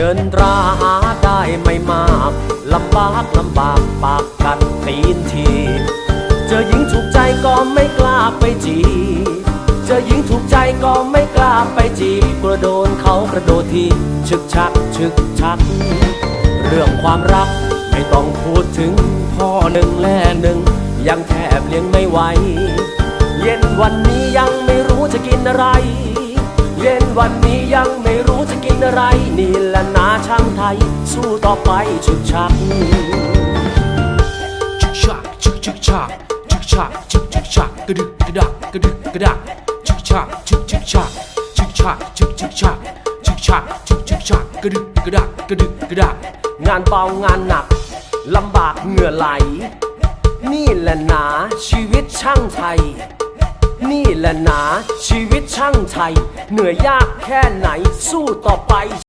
เงินตราหาได้ไม่มากลำบากลำบากปากกัดตีนทีเจอหญิงถูกใจก็ไม่กล้าไปจีเจอหญิงถูกใจก็ไม่กล้าไปจีกลัวโดนเขากระโดดทีชึกชักชึกชัก เรื่องความรักไม่ต้องพูดถึงพ่อหนึ่งแล่หนึ่งยังแทบเลี้ยงไม่ไหว เย็นวันนี้ยังไม่รู้จะกินอะไร เย็นวันนี้ยังไม่รู้จะกินอะไร นี่แหละนาช่างไทย สู้ต่อไปชึกชักชึกชักชึกชึกชักชึกชักชึกชึกชักกระดึกกระดักกระดึกกระดักชึกชักชึกชึกชักชึกชักชึกชึกชักชึกชักชึกชึกชักกระดึกกระดักกระดึกกระดักงานเบางานหนักลำบากเหงื่อไหล นี่แหละหนาชีวิตช่างไทยนี่แห ละหนา ชีวิตช่างไทย เหนื่อยยากแค่ไหนสู้ต่อไป